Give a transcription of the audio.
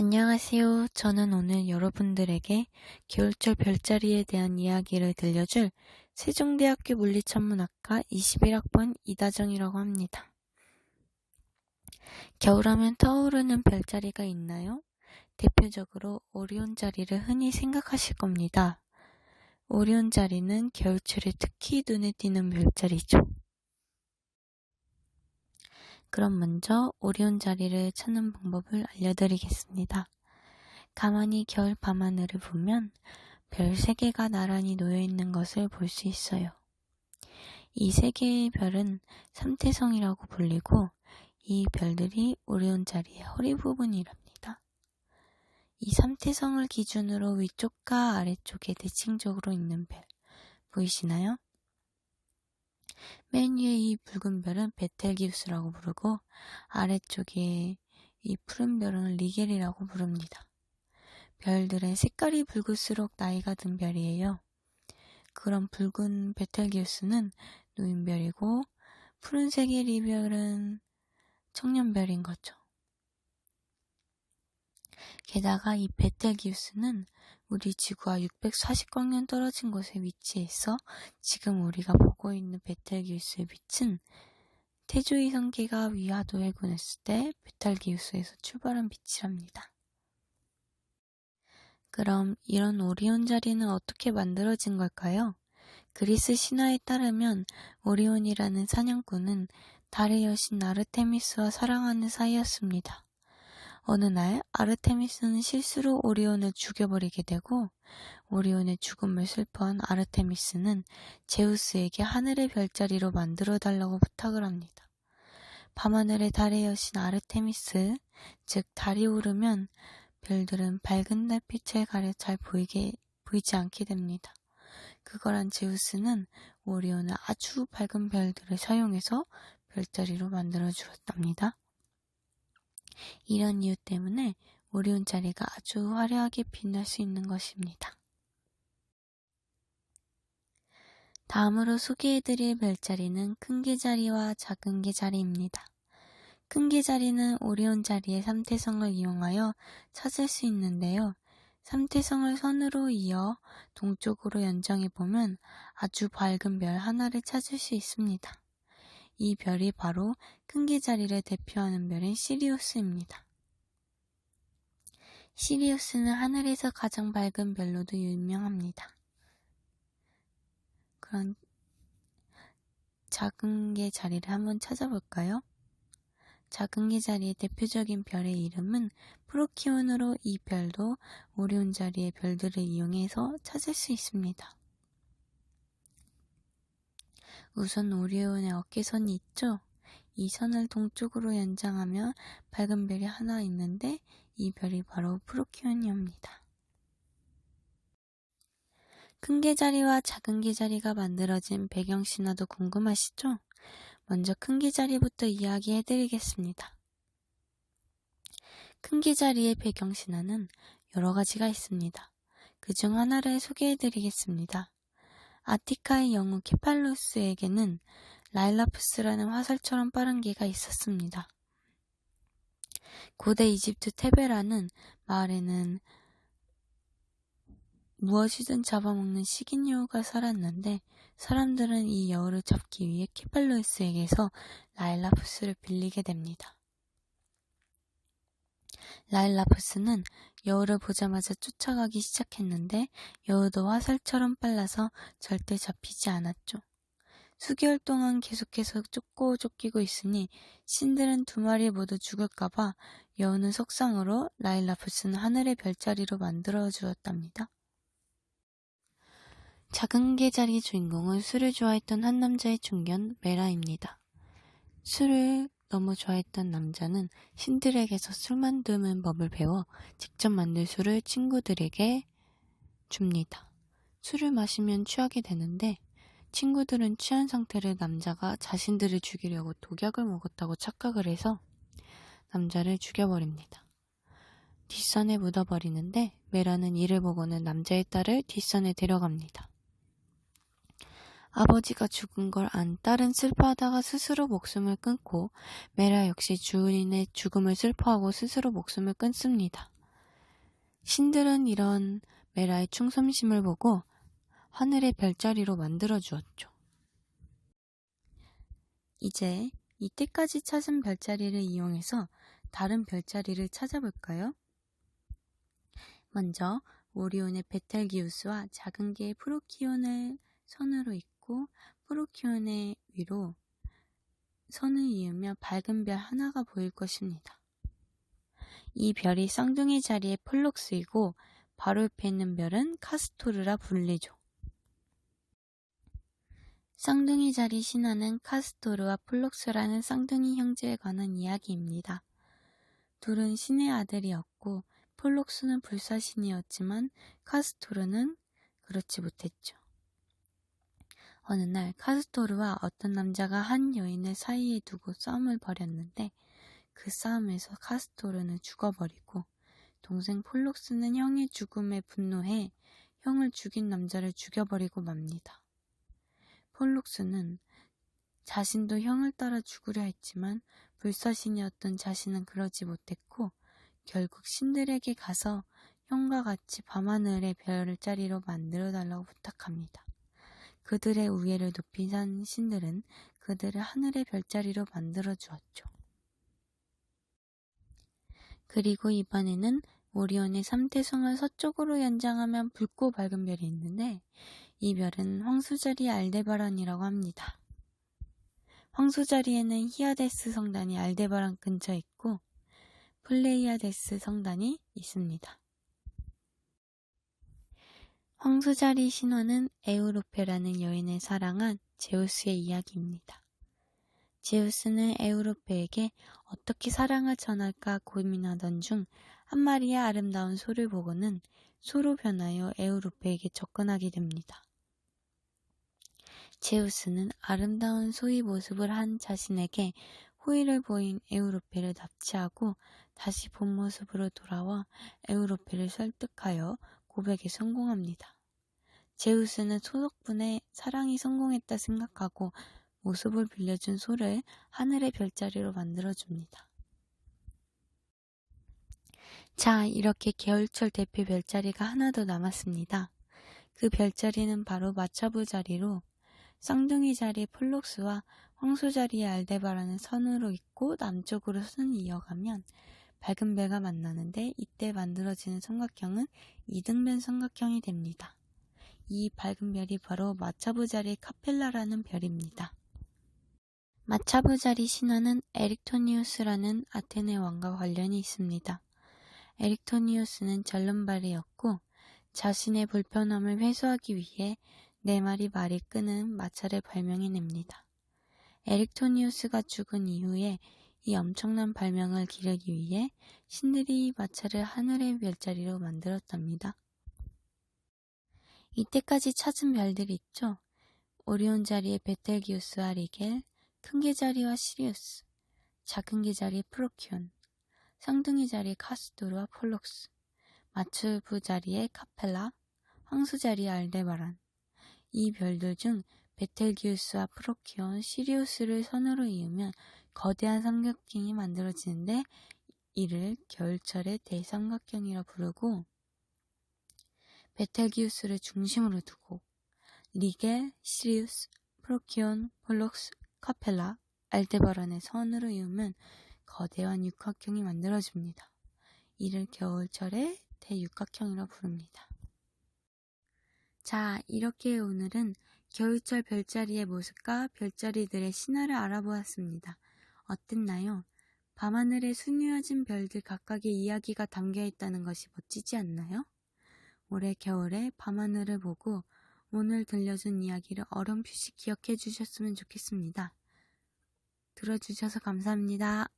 안녕하세요. 저는 오늘 여러분들에게 겨울철 별자리에 대한 이야기를 들려줄 세종대학교 물리천문학과 21학번 이다정이라고 합니다. 겨울하면 떠오르는 별자리가 있나요? 대표적으로 오리온 자리를 흔히 생각하실 겁니다. 오리온 자리는 겨울철에 특히 눈에 띄는 별자리죠. 그럼 먼저 오리온 자리를 찾는 방법을 알려드리겠습니다. 가만히 겨울 밤하늘을 보면 별 3개가 나란히 놓여 있는 것을 볼 수 있어요. 이 3개의 별은 삼태성이라고 불리고 이 별들이 오리온 자리의 허리 부분이랍니다. 이 삼태성을 기준으로 위쪽과 아래쪽에 대칭적으로 있는 별 보이시나요? 맨 위에 이 붉은 별은 베텔기우스라고 부르고 아래쪽에 이 푸른 별은 리겔이라고 부릅니다. 별들은 색깔이 붉을수록 나이가 든 별이에요. 그런 붉은 베텔기우스는 노인별이고 푸른색의 리별은 청년별인 거죠. 게다가 이 베텔기우스는 우리 지구와 640광년 떨어진 곳에 위치해서 지금 우리가 보고 있는 베텔기우스의 빛은 태조의 성계가 위화도 해군했을 때 베텔기우스에서 출발한 빛이랍니다. 그럼 이런 오리온 자리는 어떻게 만들어진 걸까요? 그리스 신화에 따르면 오리온이라는 사냥꾼은 달의 여신 아르테미스와 사랑하는 사이였습니다. 어느 날 아르테미스는 실수로 오리온을 죽여버리게 되고 오리온의 죽음을 슬퍼한 아르테미스는 제우스에게 하늘의 별자리로 만들어 달라고 부탁을 합니다. 밤하늘의 달의 여신 아르테미스, 즉 달이 오르면 별들은 밝은 달빛에 가려 잘 보이게 보이지 않게 됩니다. 그거란 제우스는 오리온을 아주 밝은 별들을 사용해서 별자리로 만들어 주었답니다. 이런 이유 때문에 오리온 자리가 아주 화려하게 빛날 수 있는 것입니다. 다음으로 소개해드릴 별자리는 큰 개자리와 작은 개자리입니다. 큰 개자리는 오리온 자리의 삼태성을 이용하여 찾을 수 있는데요. 삼태성을 선으로 이어 동쪽으로 연장해 보면 아주 밝은 별 하나를 찾을 수 있습니다. 이 별이 바로 큰 개자리를 대표하는 별인 시리우스입니다. 시리우스는 하늘에서 가장 밝은 별로도 유명합니다. 그런 작은 개 자리를 한번 찾아볼까요? 작은 개 자리의 대표적인 별의 이름은 프로키온으로 이 별도 오리온 자리의 별들을 이용해서 찾을 수 있습니다. 우선 오리온의 어깨선이 있죠? 이 선을 동쪽으로 연장하면 밝은 별이 하나 있는데 이 별이 바로 프로키온이옵니다. 큰 개자리와 작은 개자리가 만들어진 배경 신화도 궁금하시죠? 먼저 큰 개자리부터 이야기해 드리겠습니다. 큰 개자리의 배경 신화는 여러 가지가 있습니다. 그 중 하나를 소개해 드리겠습니다. 아티카의 영웅 케팔로스에게는 라일라푸스라는 화살처럼 빠른 개가 있었습니다. 고대 이집트 테베라는 마을에는 무엇이든 잡아먹는 식인 여우가 살았는데 사람들은 이 여우를 잡기 위해 케팔로스에게서 라일라푸스를 빌리게 됩니다. 라일라푸스는 여우를 보자마자 쫓아가기 시작했는데 여우도 화살처럼 빨라서 절대 잡히지 않았죠. 수개월 동안 계속해서 쫓고 쫓기고 있으니 신들은 두 마리 모두 죽을까봐 여우는 속상으로 라일라푸스는 하늘의 별자리로 만들어 주었답니다. 작은 개자리 주인공은 술을 좋아했던 한 남자의 중견 메라입니다. 술을 너무 좋아했던 남자는 신들에게서 술 만드는 법을 배워 직접 만들 술을 친구들에게 줍니다. 술을 마시면 취하게 되는데 친구들은 취한 상태를 남자가 자신들을 죽이려고 독약을 먹었다고 착각을 해서 남자를 죽여버립니다. 뒷선에 묻어버리는데 메라는 이를 보고는 남자의 딸을 뒷선에 데려갑니다. 아버지가 죽은 걸 안 딸은 슬퍼하다가 스스로 목숨을 끊고 메라 역시 주인의 죽음을 슬퍼하고 스스로 목숨을 끊습니다. 신들은 이런 메라의 충성심을 보고 하늘의 별자리로 만들어 주었죠. 이제 이때까지 찾은 별자리를 이용해서 다른 별자리를 찾아볼까요? 먼저 오리온의 베텔기우스와 작은 개의 프로키온을 선으로 잇고 프로키온의 위로 선을 이으며 밝은 별 하나가 보일 것입니다. 이 별이 쌍둥이 자리의 폴록스이고 바로 옆에 있는 별은 카스토르라 불리죠. 쌍둥이 자리 신화는 카스토르와 폴록스라는 쌍둥이 형제에 관한 이야기입니다. 둘은 신의 아들이었고 폴록스는 불사신이었지만 카스토르는 그렇지 못했죠. 어느 날 카스토르와 어떤 남자가 한 여인을 사이에 두고 싸움을 벌였는데 그 싸움에서 카스토르는 죽어버리고 동생 폴록스는 형의 죽음에 분노해 형을 죽인 남자를 죽여버리고 맙니다. 폴록스는 자신도 형을 따라 죽으려 했지만 불사신이었던 자신은 그러지 못했고 결국 신들에게 가서 형과 같이 밤하늘의 별자리로 만들어 달라고 부탁합니다. 그들의 우애를 높인 산 신들은 그들을 하늘의 별자리로 만들어 주었죠. 그리고 이번에는 오리온의 삼태성을 서쪽으로 연장하면 붉고 밝은 별이 있는데 이 별은 황수자리 알데바란이라고 합니다. 황수자리에는 히아데스 성단이 알데바란 근처에 있고 플레이아데스 성단이 있습니다. 황수자리 신화는 에우로페라는 여인을 사랑한 제우스의 이야기입니다. 제우스는 에우로페에게 어떻게 사랑을 전할까 고민하던 중 한 마리의 아름다운 소를 보고는 소로 변하여 에우로페에게 접근하게 됩니다. 제우스는 아름다운 소의 모습을 한 자신에게 호의를 보인 에우로페를 납치하고 다시 본 모습으로 돌아와 에우로페를 설득하여 고백에 성공합니다. 제우스는 소 덕분에 사랑이 성공했다 생각하고 모습을 빌려준 소를 하늘의 별자리로 만들어줍니다. 자, 이렇게 겨울철 대표 별자리가 하나 더 남았습니다. 그 별자리는 바로 마차부 자리로 쌍둥이 자리 폴록스와 황소 자리의 알데바라는 선으로 있고 남쪽으로 선을 이어가면 밝은 배가 만나는데 이때 만들어지는 삼각형은 이등변 삼각형이 됩니다. 이 밝은 별이 바로 마차부 자리 카펠라라는 별입니다. 마차부 자리 신화는 에릭토니우스라는 아테네 왕과 관련이 있습니다. 에릭토니우스는 절름발이였고 자신의 불편함을 해소하기 위해 네 마리 말이 끄는 마차를 발명해냅니다. 에릭토니우스가 죽은 이후에 이 엄청난 발명을 기르기 위해 신들이 마차를 하늘의 별자리로 만들었답니다. 이때까지 찾은 별들이 있죠. 오리온 자리의 베텔기우스와 리겔, 큰 개자리와 시리우스, 작은 개자리 프로키온, 쌍둥이 자리 카스토르와 폴록스, 마츠부 자리의 카펠라, 황수 자리의 알데바란. 이 별들 중 베텔기우스와 프로키온, 시리우스를 선으로 이으면 거대한 삼각형이 만들어지는데 이를 겨울철의 대삼각형이라 부르고 베텔기우스를 중심으로 두고 리겔, 시리우스, 프로키온, 폴록스, 카펠라, 알데바란의 선으로 이으면 거대한 육각형이 만들어집니다. 이를 겨울철의 대육각형이라 부릅니다. 자, 이렇게 오늘은 겨울철 별자리의 모습과 별자리들의 신화를 알아보았습니다. 어땠나요? 밤하늘에 수뉘어진 별들 각각의 이야기가 담겨 있다는 것이 멋지지 않나요? 올해 겨울에 밤하늘을 보고 오늘 들려준 이야기를 어렴풋이 기억해 주셨으면 좋겠습니다. 들어주셔서 감사합니다.